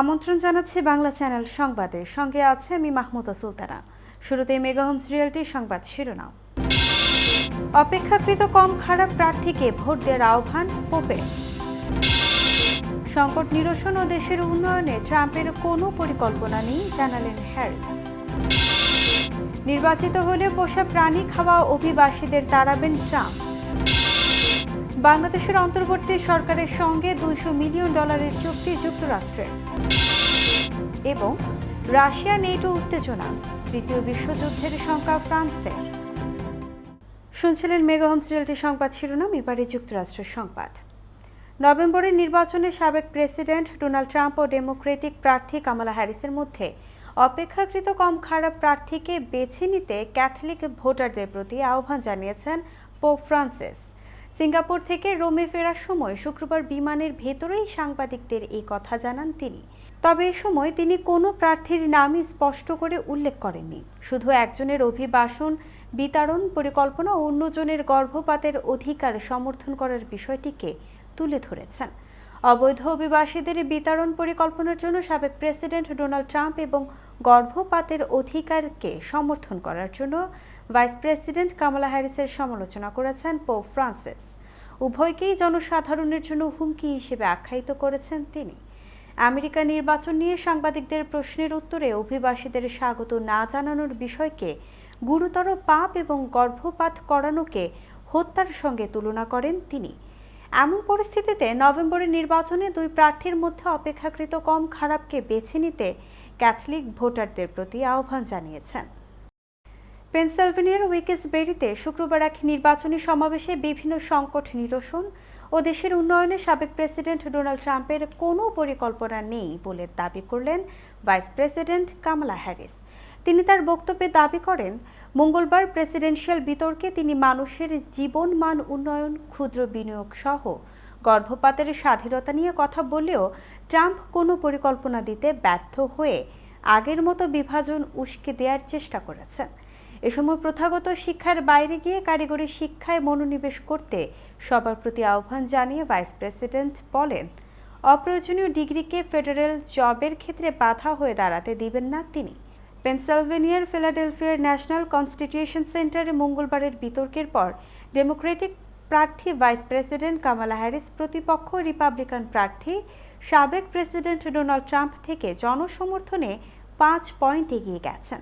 আমন্ত্রণ জানাচ্ছি বাংলা চ্যানেল সংবাদে। সঙ্গে আছে আমি মাহমুদা সুলতানা। শুরুতেই মেগা হোমস রিয়েলটি সংবাদ শিরোনাম। অপেক্ষাকৃত কম খারাপ প্রার্থীকে ভোট দেওয়ার আহ্বান পোপে সংকট নিরসন ও দেশের উন্নয়নে ট্রাম্পের কোনো পরিকল্পনা নেই, জানালেন হ্যারিস। নির্বাচিত হলে পোষা প্রাণী খাওয়া অভিবাসীদের তাড়াবেন ট্রাম্প। বাংলাদেশের অন্তর্বর্তী সরকারের সঙ্গে দুইশো মিলিয়ন ডলারের চুক্তি যুক্তরাষ্ট্রের এবং রাশিয়া, নেটো উত্তেজনা, তৃতীয় বিশ্বযুদ্ধের শঙ্কা ফ্রান্সের শুনছিলেন মেগা হোমস রিয়েলটি সংবাদ শিরোনাম, এবারে যুক্তরাষ্ট্রের সংবাদ। নভেম্বরের নির্বাচনে সাবেক প্রেসিডেন্ট ডোনাল্ড ট্রাম্প ও ডেমোক্রেটিক প্রার্থী কামালা হ্যারিসের মধ্যে অপেক্ষাকৃত কম খারাপ প্রার্থীকে বেছে নিতে ক্যাথলিক ভোটারদের প্রতি আহ্বান জানিয়েছেন পোপ ফ্রান্সিস। সিঙ্গাপুর থেকে রোমে ফেরার সময় শুক্রবার বিমানের ভেতরেই সাংবাদিকদের এই কথা জানান তিনি। তবে এ সময় তিনি কোনো প্রার্থীর নামই স্পষ্ট করে উল্লেখ করেননি। শুধু একজনের অভিবাসন, বিতরণ, পরিকল্পনা ও অন্যজনের গর্ভপাতের অধিকার সমর্থন করার বিষয়টিকে তুলে ধরেছেন। অবৈধ অভিবাসীদের বিতরণ পরিকল্পনার জন্য সাবেক প্রেসিডেন্ট ডোনাল্ড ট্রাম্প এবং গর্ভপাতের অধিকারকে সমর্থন করার জন্য ভাইস প্রেসিডেন্ট কামালা হ্যারিসের সমালোচনা করেছেন পোপ ফ্রান্সিস। উভয়কেই জনসাধারণের জন্য হুমকি হিসেবে আখ্যায়িত করেছেন তিনি। আমেরিকা নির্বাচন নিয়ে সাংবাদিকদের প্রশ্নের উত্তরে অভিবাসীদের স্বাগত না জানানোর বিষয়কে গুরুতর পাপ এবং গর্ভপাত করানোকে হত্যার সঙ্গে তুলনা করেন তিনি। এমন পরিস্থিতিতে নভেম্বরের নির্বাচনে দুই প্রার্থীর মধ্যে অপেক্ষাকৃত কম খারাপকে বেছে নিতে ক্যাথলিক ভোটারদের প্রতি আহ্বান জানিয়েছেন। পেনসিলভেনিয়ার উইকেসবেরিতে শুক্রবার এক নির্বাচনী সমাবেশে বিভিন্ন সংকট নিরসন ও দেশের উন্নয়নে সাবেক প্রেসিডেন্ট ডোনাল্ড ট্রাম্পের কোনো পরিকল্পনা নেই বলে দাবি করলেন ভাইস প্রেসিডেন্ট কামালা হ্যারিস। তিনি তার বক্তব্যে দাবি করেন, মঙ্গলবার প্রেসিডেন্সিয়াল বিতর্কে তিনি মানুষের জীবন মান উন্নয়ন, ক্ষুদ্র বিনিয়োগ সহ গর্ভপাতের স্বাধীনতা নিয়ে কথা বললেও ট্রাম্প কোনো পরিকল্পনা দিতে ব্যর্থ হয়ে আগের মতো বিভাজন উস্কে দেওয়ার চেষ্টা করেছেন। এ সময় প্রথাগত শিক্ষার বাইরে গিয়ে কারিগরি শিক্ষায় মনোনিবেশ করতে সবার প্রতি আহ্বান জানিয়ে ভাইস প্রেসিডেন্ট বলেন, অপ্রয়োজনীয় ডিগ্রিকে ফেডারেল জবের ক্ষেত্রে বাধা হয়ে দাঁড়াতে দিবেন না তিনি। পেনসিলভেনিয়ার ফিলাডেলফিয়ার ন্যাশনাল কনস্টিটিউশন সেন্টারে মঙ্গলবারের বিতর্কের পর ডেমোক্রেটিক প্রার্থী ভাইস প্রেসিডেন্ট কামালা হ্যারিস প্রতিপক্ষ রিপাবলিকান প্রার্থী সাবেক প্রেসিডেন্ট ডোনাল্ড ট্রাম্প থেকে জনসমর্থনে পাঁচ পয়েন্ট এগিয়ে গেছেন।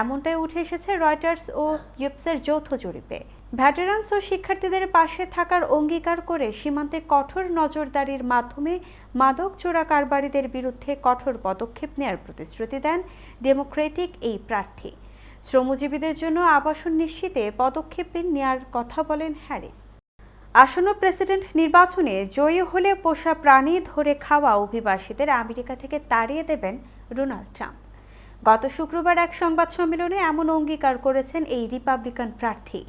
এমনটাই উঠে এসেছে রয়টার্স ও ইউপসের যৌথ জরিপে। ভ্যাটেরান্স ও শিক্ষার্থীদের পাশে থাকার অঙ্গীকার করে সীমান্তে কঠোর নজরদারির মাধ্যমে মাদক চোরা কারবারিদের বিরুদ্ধে কঠোর পদক্ষেপ নেওয়ার প্রতিশ্রুতি দেন ডেমোক্রেটিক এই প্রার্থী। শ্রমজীবীদের জন্য আবাসন নিশ্চিতে পদক্ষেপ নেওয়ার কথা বলেন হ্যারিস। আসন্ন প্রেসিডেন্ট নির্বাচনে জয়ী হলে পোষা প্রাণী ধরে খাওয়া অভিবাসীদের আমেরিকা থেকে তাড়িয়ে দেবেন ডোনাল্ড ট্রাম্প। গত শুক্রবার এক সংবাদ সম্মেলনে এমন অঙ্গীকার করেছেন এই রিপাবলিকান প্রার্থী।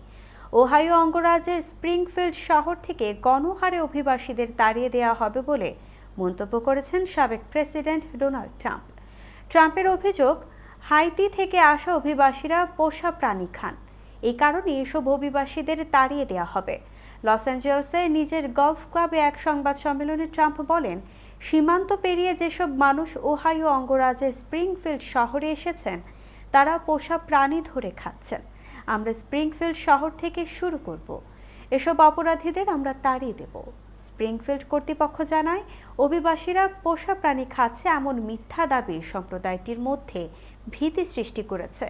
ওহাইও অঙ্গরাজ্যের স্প্রিংফিল্ড শহর থেকে গণহারে অভিবাসীদের তাড়িয়ে দেওয়া হবে বলে মন্তব্য করেছেন সাবেক প্রেসিডেন্ট ডোনাল্ড ট্রাম্প। ট্রাম্পের অভিযোগ, হাইতি থেকে আসা অভিবাসীরা পোষা প্রাণী খান। এই কারণে এসব অভিবাসীদের তাড়িয়ে দেওয়া হবে। লস অ্যাঞ্জেলসে নিজের গলফ ক্লাবে এক সংবাদ সম্মেলনে ট্রাম্প বলেন সীমান্ত পেরিয়ে যেসব মানুষ ওহাইও অঙ্গরাজ্যের স্প্রিংফিল্ড শহরে এসেছেন, তারা পোষা প্রাণী ধরে খাচ্ছেন। আমরা স্প্রিংফিল্ড শহর থেকে শুরু করব। এসব অপরাধীদের আমরা তাড়িয়ে দেব। স্প্রিংফিল্ড কর্তৃপক্ষ জানায়, অভিবাসীরা পোষা প্রাণী খাচ্ছে এমন মিথ্যা দাবি সম্প্রদায়টির মধ্যে ভীতি সৃষ্টি করেছে।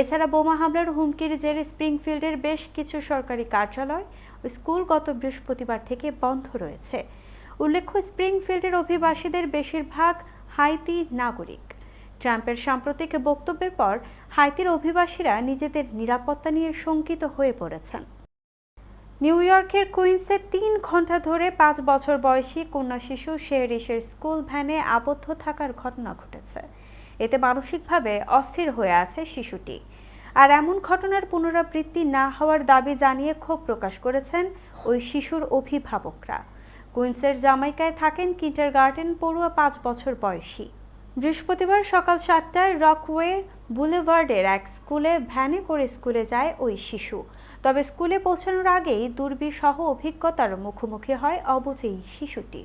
এছাড়া বোমা হামলার হুমকির জেরে স্প্রিংফিল্ডের বেশ কিছু সরকারি কার্যালয় স্কুল গত বৃহস্পতিবার থেকে বন্ধ রয়েছে। উল্লেখ্য, স্প্রিংফিল্ডের অভিবাসীদের বেশিরভাগ হাইতি নাগরিক। ট্রাম্পের সাম্প্রতিক বক্তব্যের পর হাইতির অভিবাসীরা নিজেদের নিরাপত্তা নিয়ে শঙ্কিত হয়ে পড়েছেন। নিউ ইয়র্কের কুইন্সে তিন ঘণ্টা ধরে পাঁচ বছর বয়সী কন্যা শিশু শেরিসের স্কুল ভ্যানে আবদ্ধ থাকার ঘটনা ঘটেছে। এতে মানসিকভাবে অস্থির হয়ে আছে শিশুটি। আর এমন ঘটনার পুনরাবৃত্তি না হওয়ার দাবি জানিয়ে ক্ষোভ প্রকাশ করেছেন ওই শিশুর অভিভাবকরা। কুইন্সের জামাইকায় থাকেন কিন্টার গার্ডেন পড়ুয়া পাঁচ বছর বয়সী। বৃহস্পতিবার সকাল সাতটায় রকওয়ে বুলেভার্ডের এক স্কুলে ভ্যানে করে স্কুলে যায় ওই শিশু। তবে স্কুলে পৌঁছানোর আগেই দুর্বিসহ অভিজ্ঞতার মুখোমুখি হয় অবুঝ শিশুটি।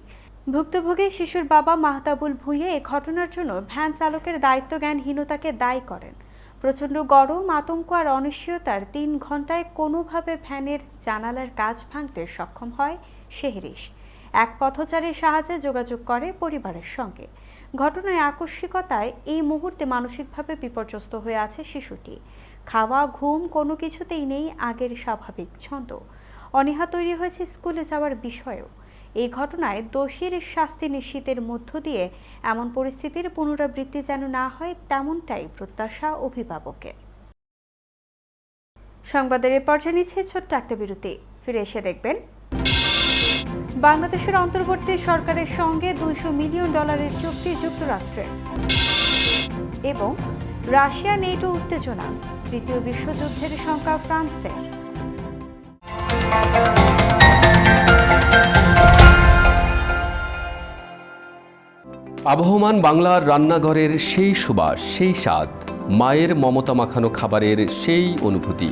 ভুক্তভোগী শিশুর বাবা মাহতাবুল ভুঁইয়া এ ঘটনার জন্য ভ্যান চালকের দায়িত্বজ্ঞানহীনতাকে দায়ী করেন। প্রচণ্ড গরম, আতঙ্ক আর অনিশ্চয়তার তিন ঘন্টায় কোনোভাবে ভ্যানের জানালার কাজ ভাঙতে সক্ষম হয় শেহরিশ। এক পথচারীর সাহায্যে যোগাযোগ করে পরিবারের সঙ্গে। ঘটনায় আকস্মিকতায় এই মুহূর্তে মানসিকভাবে বিপর্যস্ত হয়ে আছে শিশুটি। খাওয়া, ঘুম কোনো কিছুতেই নেই, আগের স্বাভাবিক ছন্দ। অনীহা তৈরি হয়েছে স্কুলে যাওয়ার বিষয়েও। এই ঘটনায় দোষীর শাস্তি নিশ্চিতের মধ্য দিয়ে এমন পরিস্থিতির পুনরাবৃত্তি যেন না হয়, তেমনটাই প্রত্যাশা অভিভাবকের। সংবাদের এ পর্যায়ে নিচ্ছে ছোট্ট একটা বিরতি। ফিরে এসে দেখবেন বাংলাদেশের অন্তর্বর্তী সরকারের সঙ্গে দুইশো মিলিয়ন ডলারের চুক্তি যুক্তরাষ্ট্রের। এবং রাশিয়া, নেটো উত্তেজনা, তৃতীয় বিশ্বযুদ্ধের শঙ্কা ফ্রান্সের আবহমান বাংলার রান্নাঘরের সেই সুবাস, সেই স্বাদ, মায়ের মমতা মাখানো খাবারের সেই অনুভূতি।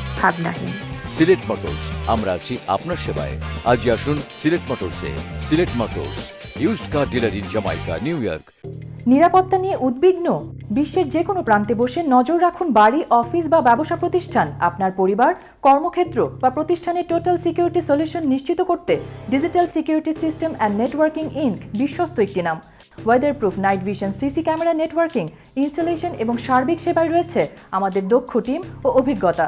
ভাবনাহীন। সিলেট মোটরস আমরা আছি আপনার সেবায়। আজই আসুন Sylhet মোটরসে। Sylhet motors used car dealer in Jamaica New York নিরাপত্তা নিয়ে উদ্বিগ্ন? বিশ্বের যে কোনো প্রান্তে বসে নজর রাখুন বাড়ি অফিস বা ব্যবসা প্রতিষ্ঠান। আপনার পরিবার কর্মক্ষেত্র বা প্রতিষ্ঠানের টোটাল সিকিউরিটি সলিউশন নিশ্চিত করতে digital security system and networking inc বিশ্বস্ত একটি নাম। Weatherproof night vision CC camera networking installation এবং সার্বিক সেবায় রয়েছে আমাদের দক্ষ টিম ও অভিজ্ঞতা।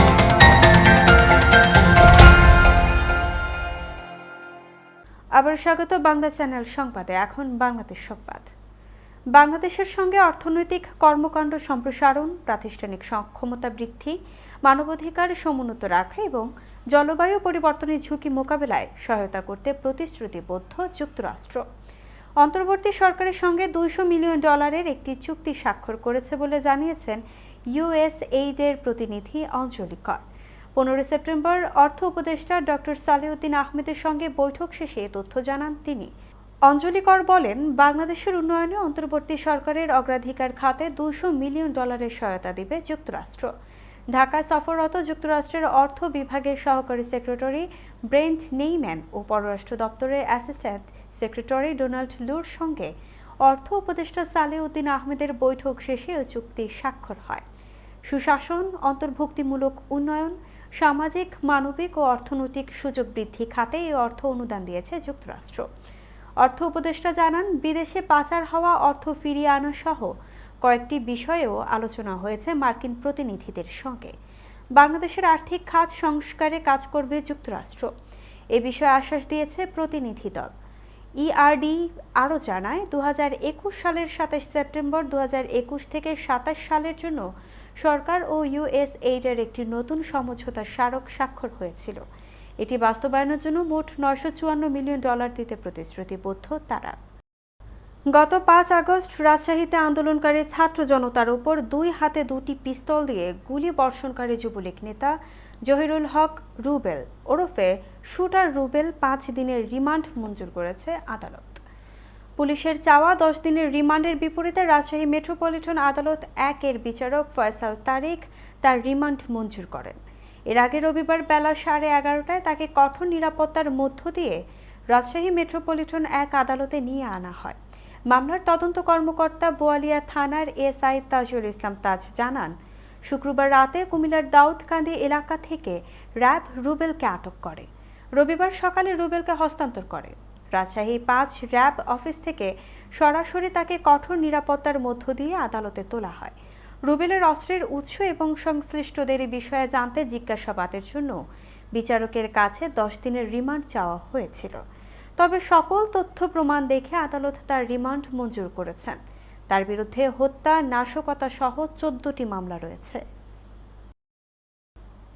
আবার স্বাগত বাংলা চ্যানেল সংবাদে। এখন বাংলাদেশ সংবাদ। বাংলাদেশের সঙ্গে অর্থনৈতিক কর্মকাণ্ড সম্প্রসারণ, প্রাতিষ্ঠানিক সক্ষমতা বৃদ্ধি, মানবাধিকার সমুন্নত রাখা এবং জলবায়ু পরিবর্তনের ঝুঁকি মোকাবেলায় সহায়তা করতে প্রতিশ্রুতিবদ্ধ যুক্তরাষ্ট্র। অন্তর্বর্তী সরকারের সঙ্গে দুইশো মিলিয়ন ডলারের একটি চুক্তি স্বাক্ষর করেছে বলে জানিয়েছেন ইউএসএইডের প্রতিনিধি অঞ্জলি কর। পনেরোই সেপ্টেম্বর অর্থ উপদেষ্টা ডক্টর সালেউদ্দিন আহমেদের সঙ্গে বৈঠক শেষে তথ্য জানান তিনি। অঞ্জলি কর বলেন, বাংলাদেশের উন্নয়নে অন্তর্বর্তী সরকারের অগ্রাধিকার খাতে দুশো মিলিয়ন ডলারের সহায়তা দেবে যুক্তরাষ্ট্র। ঢাকায় সফররত যুক্তরাষ্ট্রের অর্থ বিভাগের সহকারী সেক্রেটারি ব্রেন্ট নেইম্যান ও পররাষ্ট্র দপ্তরের অ্যাসিস্ট্যান্ট সেক্রেটারি ডোনাল্ড লুর সঙ্গে অর্থ উপদেষ্টা সালেউদ্দিন আহমেদের বৈঠক শেষে চুক্তি স্বাক্ষর হয়। সুশাসন, অন্তর্ভুক্তিমূলক উন্নয়ন সামাজিক, মানবিক ও অর্থনৈতিক সুযোগ বৃদ্ধি খাতে এই অর্থ অনুদান দিয়েছে যুক্তরাষ্ট্র। অর্থ উপদেষ্টা জানান, বিদেশে পাচার হওয়া অর্থ ফিরিয়ে আনা সহ কয়েকটি বিষয়েও আলোচনা হয়েছে মার্কিন প্রতিনিধিদের সঙ্গে। বাংলাদেশের আর্থিক খাত সংস্কারে কাজ করবে যুক্তরাষ্ট্র। এ বিষয়ে আশ্বাস দিয়েছে প্রতিনিধি দল। ইআরডি আরও জানায় দু হাজার একুশ সালের সাতাশ সেপ্টেম্বর দু হাজার একুশ থেকে সাতাশ সালের জন্য সরকার ও ইউএস এইডের একটি নতুন সমঝোতা স্মারক স্বাক্ষর হয়েছিল। এটি বাস্তবায়নের জন্য মোট নয়শো চুয়ান্ন মিলিয়ন ডলার দিতে প্রতিশ্রুতিবদ্ধ তারা। গত পাঁচ আগস্ট রাজশাহীতে আন্দোলনকারী ছাত্র জনতার উপর দুই হাতে দুটি পিস্তল দিয়ে গুলি বর্ষণকারী যুবলীগ নেতা জহিরুল হক রুবেল ওরফে শুটার রুবেল পাঁচ দিনের রিমান্ড মঞ্জুর করেছে আদালত। পুলিশের চাওয়া দশ দিনের রিমান্ডের বিপরীতে রাজশাহী মেট্রোপলিটন আদালত একের বিচারক ফয়সাল তারিক তার রিমান্ড মঞ্জুর করেন। এর আগে রবিবার বেলা সাড়ে এগারোটায় তাকে কঠোর নিরাপত্তার মধ্য দিয়ে রাজশাহী মেট্রোপলিটন এক আদালতে নিয়ে আনা হয়। মামলার তদন্ত কর্মকর্তা বোয়ালিয়া থানার এসআই তাজুল ইসলাম তাজ জানান, শুক্রবার রাতে কুমিল্লার দাউদকান্দি এলাকা থেকে র্যাব রুবেলকে আটক করে। রবিবার সকালে রুবেলকে হস্তান্তর করে। রাজশাহী পাঁচ র্যাব অফিস থেকে সরাসরি তাকে কঠোর নিরাপত্তার মধ্য দিয়ে আদালতে তোলা হয়। রুবেলের অস্ত্রের উৎস এবং সংশ্লিষ্টদের বিষয়ে জানতে জিজ্ঞাসাবাদের জন্য বিচারকের কাছে দশ দিনের রিমান্ড চাওয়া হয়েছিল। তবে সকল তথ্য প্রমাণ দেখে আদালত তার রিমান্ড মঞ্জুর করেছেন। তার বিরুদ্ধে হত্যা নাশকতা সহ চোদ্দটি মামলা রয়েছে।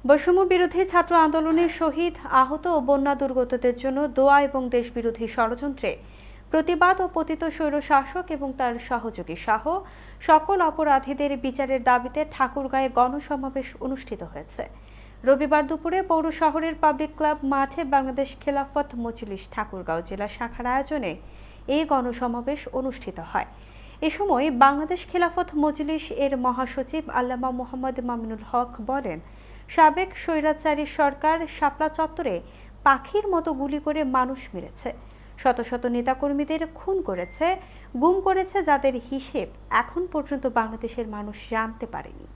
বৈষম্য বিরোধী ছাত্র আন্দোলনের শহীদ আহত ও বন্যা দুর্গতদের জন্য দোয়া এবং দেশবিরোধী ষড়যন্ত্রে প্রতিবাদ ও পতিত স্বৈর শাসক এবং তার সহযোগী সহ সকল অপরাধীদের বিচারের দাবিতে ঠাকুরগাঁয়ে গণসমাবেশ অনুষ্ঠিত হয়েছে। রবিবার দুপুরে পৌর শহরের পাবলিক ক্লাব মাঠে বাংলাদেশ খেলাফত মজলিস ঠাকুরগাঁও জেলা শাখার আয়োজনে এই গণসমাবেশ অনুষ্ঠিত হয়। এ সময় বাংলাদেশ খেলাফত মজলিস এর মহাসচিব আল্লামা মোহাম্মদ মামিনুল হক বলেন সাবেক স্বৈরাচারী সরকার শাপলা চত্বরে পাখির মতো গুলি করে মানুষ মেরেছে। শত শত নেতাকর্মীদের খুন করেছে, গুম করেছে যাদের হিসেব এখন পর্যন্ত বাংলাদেশের মানুষ জানতে পারেনি।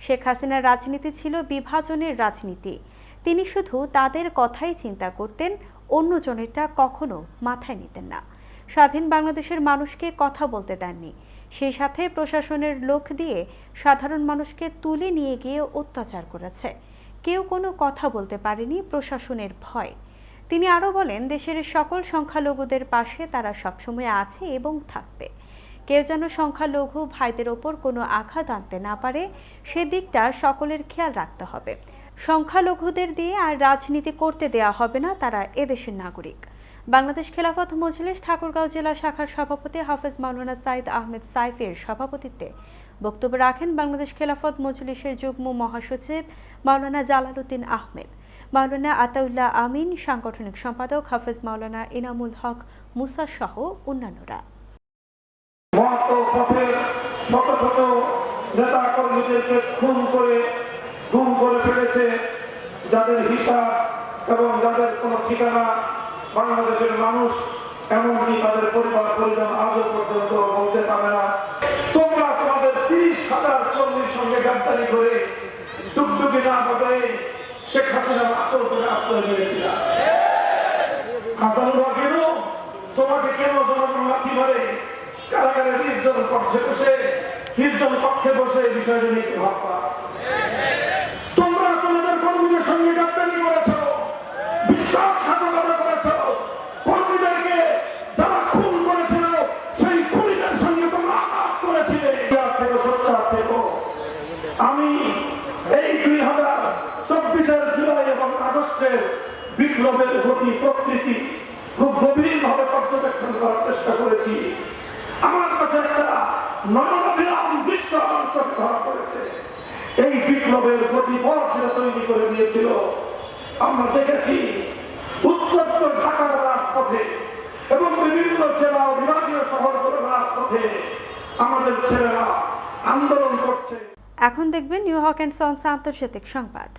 শেখ হাসিনার রাজনীতি ছিল বিভাজনের রাজনীতি। তিনি শুধু তাদের কথাই চিন্তা করতেন, অন্যজনেরটা কখনো মাথায় নিতেন না। স্বাধীন বাংলাদেশের মানুষকে কথা বলতে দেননি। সেই সাথে প্রশাসনের লোক দিয়ে সাধারণ মানুষকে তুলে নিয়ে গিয়ে অত্যাচার করেছে। কেউ কোনো কথা বলতে পারেনি প্রশাসনের ভয়। তিনি আরও বলেন, দেশের সকল সংখ্যালঘুদের পাশে তারা সবসময় আছে এবং থাকবে। কেউ যেন সংখ্যালঘু ভাইদের ওপর কোনো আঘাত আনতে না পারে সেদিকটা সকলের খেয়াল রাখতে হবে। সংখ্যালঘুদের দিয়ে আর রাজনীতি করতে দেয়া হবে না, তারা এদেশের নাগরিক। বাংলাদেশ খেলাফত মজলিস ঠাকুরগাঁও জেলা শাখার সভাপতি হাফেজ মাওলানা সাইদ আহমেদ সাইফের সভাপতিত্বে বক্তব্য রাখেন বাংলাদেশ খেলাফত মজলিসের যুগ্ম মহাসচিব মাওলানা জালালউদ্দিন আহমেদ, মাওলানা আতাউল্লাহ আমিন, সাংগঠনিক সম্পাদক হাফেজ মাওলানা ইনামুল হক মুসা সহ অন্যান্যরা। যাদের হিসাব এবং যাদের কোনো ঠিকানা বাংলাদেশের মানুষ এমনকি তাদের পরিবার, পরিজন আজও পর্যন্ত বলতে পারে না। তোমরা তোমাদের তিরিশ হাজার কর্মীর সঙ্গে গাদ্দারি করে ডুবডুবি না বাজারে শেখ হাসিনার আচল করে আশ্রয় দিয়েছিলাম হাসানুরা কেন তোমাকে কেন জনগণ লাথি মারে? কারাগারে নির্জন কক্ষে বসে, নির্জন কক্ষে বসে এই বিষয়টা নিয়ে ভাববা তোমরা তোমাদের কর্মীদের সঙ্গে গাদ্দারি করেছ বিশ্বাসঘাতকতা করেছ কর্মীদেরকে যারা খুন করেছিল সেই খুনিদের সঙ্গে তোমরা আঘাত করেছিলে ইয়ার থেকে সোচ্চার থেকো আমি এই দুই হাজার চব্বিশের জুলাই এবং আগস্টের বিপ্লবের গতি প্রকৃতি খুব গভীরভাবে পর্যবেক্ষণ করার চেষ্টা করেছি। আমার কাছে একটা নয়নাভিরাম দৃশ্য আমার ধরা পড়েছে। এই বিপ্লবের গতি পথ যেটা তৈরি করে দিয়েছিল। আমরা দেখেছি, উত্তপ্ত ঢাকার রাজপথে এবং বিভিন্ন জেলা ও বিভাগীয় শহরগুলোর রাজপথে আমাদের ছেলেরা আন্দোলন করছে। এখন দেখবেন নিউ হক অ্যান্ড সন্স আন্তর্জাতিক সংবাদ।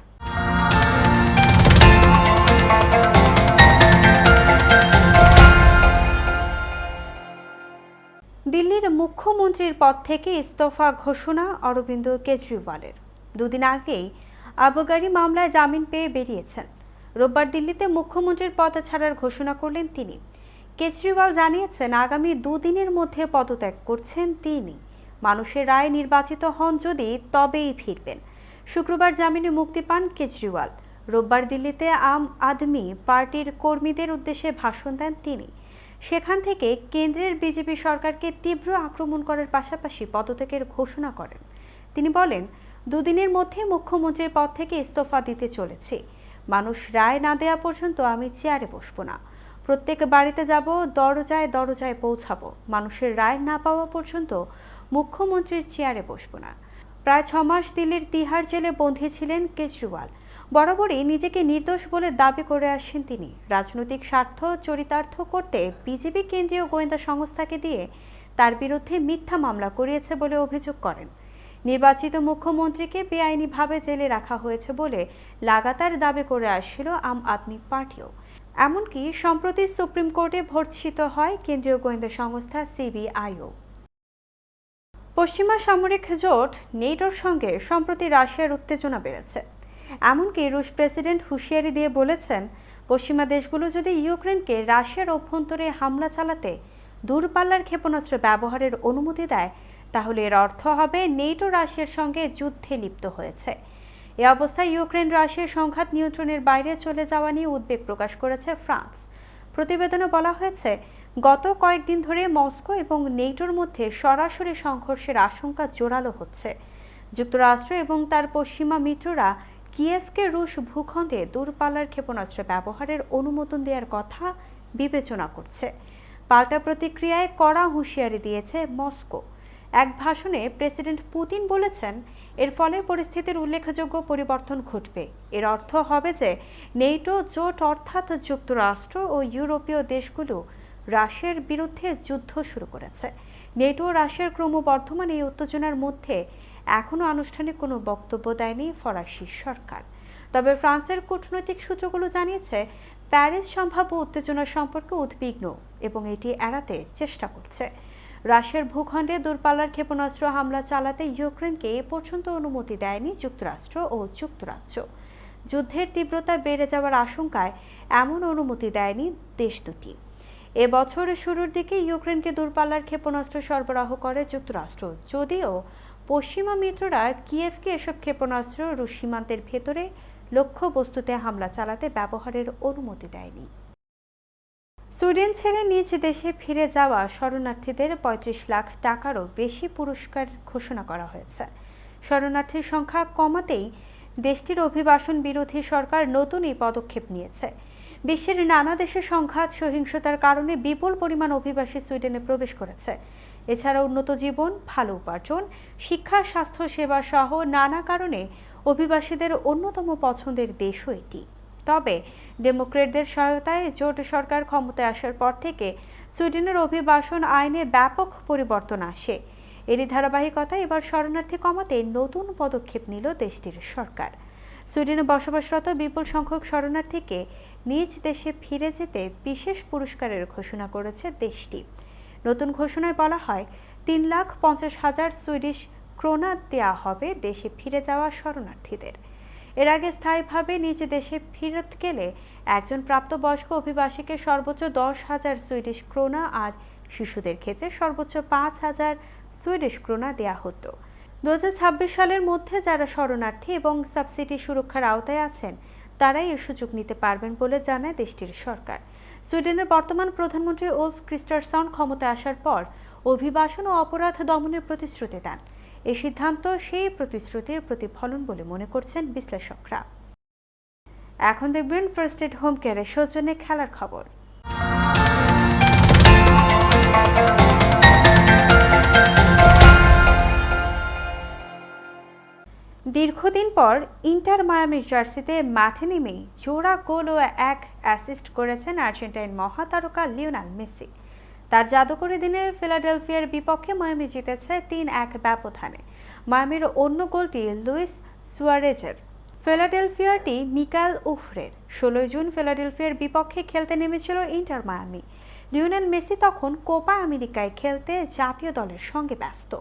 দিল্লির মুখ্যমন্ত্রীর পদ থেকে ইস্তফা ঘোষণা অরবিন্দ কেজরিওয়ালের। দুদিন আগেই আবগারি মামলায় জামিন পেয়ে বেরিয়েছেন। রোববার দিল্লিতে মুখ্যমন্ত্রীর পদ ছাড়ার ঘোষণা করলেন তিনি। কেজরিওয়াল জানিয়েছেন, আগামী দুদিনের মধ্যে পদত্যাগ করছেন তিনি। মানুষের রায় নির্বাচিত হন যদি তবেই ফিরবেন। শুক্রবার জামিনে মুক্তি পান কেজরিওয়াল। রোববার দিল্লিতে আম আদমি পার্টির কর্মীদের উদ্দেশ্যে ভাষণ দেন তিনি। সেখান থেকে কেন্দ্রের বিজেপি সরকারকে তীব্র আক্রমণ করার পাশাপাশি পদত্যাগের ঘোষণা করেন। তিনি বলেন, দুদিনের মধ্যে মুখ্যমন্ত্রীর পদ থেকে ইস্তফা দিতে চলেছি। মানুষ রায় না দেওয়া পর্যন্ত আমি চেয়ারে বসবো না। প্রত্যেক বাড়িতে যাব, দরজায় দরজায় পৌঁছাবো। মানুষের রায় না পাওয়া পর্যন্ত মুখ্যমন্ত্রীর চেয়ারে বসবো না। প্রায় ছ মাস দিল্লির তিহার জেলে বন্দী ছিলেন কেজরিওয়াল। বরাবরই নিজেকে নির্দোষ বলে দাবি করে আসছেন তিনি। রাজনৈতিক স্বার্থ চরিতার্থ করতে বিজেপি কেন্দ্রীয় গোয়েন্দা সংস্থাকে দিয়ে তার বিরুদ্ধে মিথ্যা মামলা করিয়েছে বলে অভিযোগ করেন। নির্বাচিত মুখ্যমন্ত্রীকে বেআইনিভাবে জেলে রাখা হয়েছে বলে লাগাতার দাবি করে আসছিল আম আদমি পার্টিও। এমনকি সম্প্রতি সুপ্রিম কোর্টে ভর্ৎসিত হয় কেন্দ্রীয় গোয়েন্দা সংস্থা সিবিআইও। পশ্চিমা সামরিক জোট, নেটোর সঙ্গে সম্প্রতি রাশিয়ার উত্তেজনা বেড়েছে। এমনকি রুশ প্রেসিডেন্ট হুঁশিয়ারি দিয়ে বলেছেন, পশ্চিমা দেশগুলো যদি ইউক্রেনকে রাশিয়ার অভ্যন্তরে হামলা চালাতে দূরপাল্লার ক্ষেপণাস্ত্র ব্যবহারের অনুমতি দেয়, তাহলে এর অর্থ হবে নেটো রাশিয়ার সঙ্গে যুদ্ধে লিপ্ত হয়েছে। এ অবস্থায় ইউক্রেন রাশিয়ার সংঘাত নিয়ন্ত্রণের বাইরে চলে যাওয়া নিয়ে উদ্বেগ প্রকাশ করেছে ফ্রান্স। প্রতিবেদনে বলা হয়েছে, গত কয়েকদিন ধরে মস্কো এবং নেটোর মধ্যে সরাসরি সংঘর্ষের আশঙ্কা জোরালো হচ্ছে। যুক্তরাষ্ট্র এবং তার পশ্চিমা মিত্ররা কিয়েভকে রুশ ভূখণ্ডে দূরপাল্লার ক্ষেপণাস্ত্র ব্যবহারের অনুমোদন দেওয়ার কথা বিবেচনা করছে। পাল্টা প্রতিক্রিয়ায় কড়া হুঁশিয়ারি দিয়েছে মস্কো। এক ভাষণে প্রেসিডেন্ট পুতিন বলেছেন, এর ফলে পরিস্থিতির উল্লেখযোগ্য পরিবর্তন ঘটবে। এর অর্থ হবে যে নেটো জোট অর্থাৎ যুক্তরাষ্ট্র ও ইউরোপীয় দেশগুলো রাশিয়ার বিরুদ্ধে যুদ্ধ শুরু করেছে। নেটো রাশিয়ার ক্রমবর্ধমান এই উত্তেজনার মধ্যে এখনও আনুষ্ঠানিক কোনো বক্তব্য দেয়নি ফরাসি সরকার। তবে ফ্রান্সের কূটনৈতিক সূত্রগুলো জানিয়েছে, প্যারিস সম্ভাব্য উত্তেজনা সম্পর্কে উদ্বিগ্ন এবং এটি এড়াতে চেষ্টা করছে। রাশিয়ার ভূখণ্ডে দূরপাল্লার ক্ষেপণাস্ত্র হামলা চালাতে ইউক্রেনকে এ পর্যন্ত অনুমতি দেয়নি যুক্তরাষ্ট্র ও যুক্তরাজ্য। যুদ্ধের তীব্রতা বেড়ে যাওয়ার আশঙ্কায় এমন অনুমতি দেয়নি দেশ দুটি। এ বছরের শুরুর দিকে ইউক্রেনকে দূরপাল্লার ক্ষেপণাস্ত্র সরবরাহ করে যুক্তরাষ্ট্র, যদিও পশ্চিমা মিত্ররা কিয়েভকে এসব ক্ষেপণাস্ত্র রুশ সীমান্তের ভেতরে লক্ষ্য বস্তুতে হামলা চালাতে ব্যবহারের অনুমতি দেয়নি। সুইডেন ছেড়ে নিজ দেশে ফিরে যাওয়া শরণার্থীদের পঁয়ত্রিশ লাখ টাকারও বেশি পুরস্কার ঘোষণা করা হয়েছে। শরণার্থীর সংখ্যা কমাতেই দেশটির অভিবাসন বিরোধী সরকার নতুন এই পদক্ষেপ নিয়েছে। বিশ্বের নানা দেশে সংঘাত, সহিংসতার কারণে বিপুল পরিমাণ অভিবাসী সুইডেনে প্রবেশ করেছে। এছাড়া উন্নত জীবন, ভালো উপার্জন, শিক্ষা, স্বাস্থ্য সেবা সহ নানা কারণে অভিবাসীদের অন্যতম পছন্দের দেশও এটি। তবে ডেমোক্রেটদের সহায়তায় জোট সরকার ক্ষমতায় আসার পর থেকে সুইডেনের অভিবাসন আইনে ব্যাপক পরিবর্তন আসে। এরই ধারাবাহিকতায় এবার শরণার্থী কমাতে নতুন পদক্ষেপ নিল দেশটির সরকার। সুইডেনে বসবাসরত বিপুল সংখ্যক শরণার্থীকে নিজ দেশে ফিরে যেতে বিশেষ পুরস্কারের ঘোষণা করেছে দেশটি। নতুন ঘোষণায় বলা হয়, তিন লাখ পঞ্চাশ হাজার সুইডিশ ক্রোনা দেওয়া হবে দেশে ফিরে যাওয়া শরণার্থীদের। এর আগে স্থায়ীভাবে নিজ দেশে ফেরত গেলে একজন প্রাপ্তবয়স্ক অভিবাসীকে সর্বোচ্চ দশ হাজার সুইডিশ ক্রোনা আর শিশুদের ক্ষেত্রে সর্বোচ্চ পাঁচ হাজার সুইডিশ ক্রোনা দেওয়া হতো। দু হাজার ছাব্বিশ সালের মধ্যে যারা শরণার্থী এবং সাবসিডি সুরক্ষার আওতায় আছেন, তারাই এ সুযোগ নিতে পারবেন বলে জানায় দেশটির সরকার। সুইডেনের বর্তমান প্রধানমন্ত্রী ওলফ ক্রিস্টারসন ক্ষমতায় আসার পর অভিবাসন ও অপরাধ দমনের প্রতিশ্রুতি দেন। এই সিদ্ধান্ত সেই প্রতিশ্রুতির প্রতিফলন বলে মনে করছেন বিশ্লেষকরা। এখন দেখবেন ফার্স্ট এড হোম কেয়ারের সৌজন্যে খেলার খবর। দীর্ঘদিন পর ইন্টার মায়ামির জার্সিতে মাঠে নেমে জোড়া গোল ও এক অ্যাসিস্ট করেছেন আর্জেন্টাইন মহাতারকা লিওনাল মেসি। তার জাদুকরি দিনে ফিলাডেলফিয়ার বিপক্ষে মায়ামি জিতেছে তিন এক ব্যবধানে। মায়ামির অন্য গোলটি লুইস সুয়ারেজের। ফিলাডেলফিয়ারটি মিকাল উফরের। ষোলোই জুন ফিলাডেলফিয়ার বিপক্ষে খেলতে নেমেছিল ইন্টার মায়ামি। লিওনেল মেসি তখন কোপা আমেরিকায় খেলতে জাতীয় দলের সঙ্গে ব্যস্ত।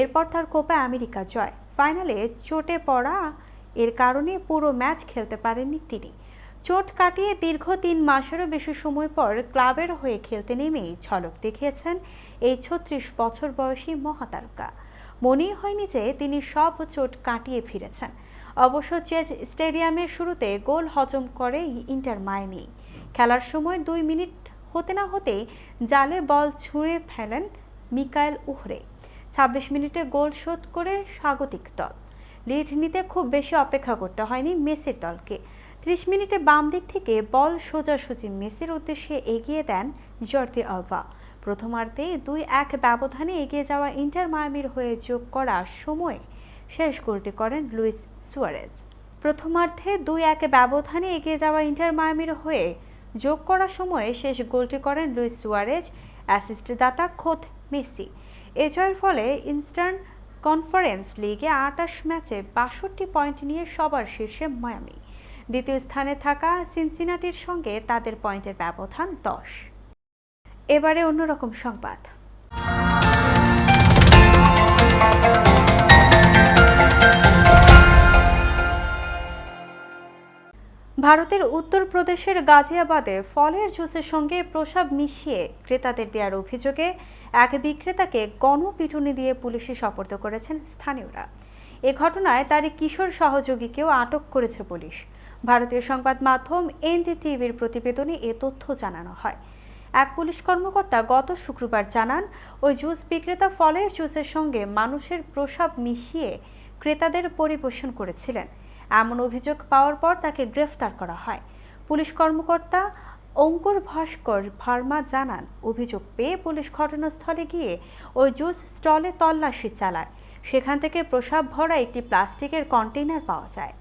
এরপর তার কোপা আমেরিকা জয়। ফাইনালে চোটে পড়া এর কারণে পুরো ম্যাচ খেলতে পারেননি তিনি। চোট কাটিয়ে দীর্ঘ তিন মাসেরও বেশি সময় পর ক্লাবের হয়ে খেলতে নেমেই ঝলক দেখিয়েছেন এই ছত্রিশ বছর বয়সী মহাতারকা। মনেই হয়নি যে তিনি সব চোট কাটিয়ে ফিরেছেন। অবশ্য চেজ স্টেডিয়ামের শুরুতে গোল হজম করে ইন্টার মায়ামি। খেলার সময় দুই মিনিট হতে না হতেই জালে বল ছুঁড়ে ফেলেন মিকায়েল উহরে। ছাব্বিশ মিনিটে গোল শোধ করে স্বাগতিক দল। লিড নিতে খুব বেশি অপেক্ষা করতে হয়নি মেসির দলকে। ত্রিশ মিনিটে বাম দিক থেকে বল সোজাসুজি মেসির উদ্দেশ্যে এগিয়ে দেন জর্দি আলভা। প্রথমার্ধে দুই এক ব্যবধানে এগিয়ে যাওয়া ইন্টার মায়ামির হয়ে যোগ করা সময়ে শেষ গোলটি করেন লুইস সুয়ারেজ। প্রথমার্ধে দুই এক ব্যবধানে এগিয়ে যাওয়া ইন্টার মায়ামির হয়ে যোগ করা সময়ে শেষ গোলটি করেন লুইস সুয়ারেজ। অ্যাসিস্ট দাতা খোদ মেসি। এ জয়ের ফলে ইনস্টার্ন কনফারেন্স লিগে আটাশ ম্যাচে বাষট্টি পয়েন্ট নিয়ে সবার শীর্ষে মায়ামি। দ্বিতীয় স্থানে থাকা সিনসিনাটির সঙ্গে তাদের পয়েন্টের ব্যবধান দশ। এবারে অন্যরকম সংবাদ। ভারতের উত্তরপ্রদেশের গাজিয়াবাদে ফলের জুসের সঙ্গে প্রসাব মিশিয়ে ক্রেতাদের দেওয়ার অভিযোগে এক বিক্রেতাকে গণপিটুনি দিয়ে পুলিশে সোপর্দ করেছেন স্থানীয়রা। এ ঘটনায় তার কিশোর সহযোগীকেও আটক করেছে পুলিশ। ভারতীয় সংবাদ মাধ্যম এনডিটিভির প্রতিবেদনে এ তথ্য জানানো হয়। এক পুলিশ কর্মকর্তা গত শুক্রবার জানান, ওই জুস বিক্রেতা ফলের জুসের সঙ্গে মানুষের প্রসাব মিশিয়ে ক্রেতাদের পরিবেশন করেছিলেন। অভিযোগ পাওয়ার পর তাকে গ্রেফতার করা হয়। পুলিশ কর্মকর্তা অঙ্কুর ভাস্কর ভার্মা জানান, অভিযোগ পেয়ে পুলিশ ঘটনাস্থলে গিয়ে ওই জুস স্টলে তল্লাশি চালায়। সেখান থেকে প্রসাব ভরা একটি প্লাস্টিকের কন্টেইনার পাওয়া যায়।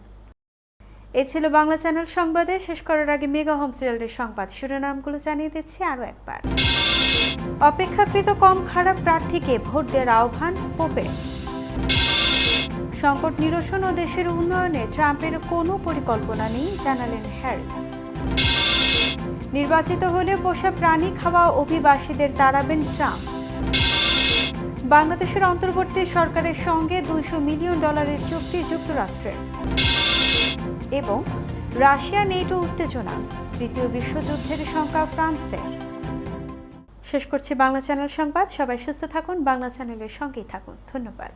এ ছিল বাংলা চ্যানেল সংবাদে। শেষ করার আগে মেগা হোম সিরিয়ালের সংবাদ শিরোনামগুলো জানিয়ে দিচ্ছি আরও একবার। অপেক্ষাকৃত কম খারাপ প্রার্থীকে ভোট দেওয়ার আহ্বান পোপে সংকট নিরসন ও দেশের উন্নয়নে ট্রাম্পের কোনো পরিকল্পনা নেই, জানালেন হ্যারিস। নির্বাচিত হলে পোষা প্রাণী খাওয়া অভিবাসীদের তাড়াবেন ট্রাম্প। বাংলাদেশের অন্তর্বর্তী সরকারের সঙ্গে দুইশো মিলিয়ন ডলারের চুক্তি যুক্তরাষ্ট্রের। এবং রাশিয়া, নেটো উত্তেজনা, তৃতীয় বিশ্বযুদ্ধের সংখ্যা ফ্রান্সের শেষ করছি বাংলা চ্যানেল সংবাদ। সবাই সুস্থ থাকুন, বাংলা চ্যানেলের সঙ্গেই থাকুন। ধন্যবাদ।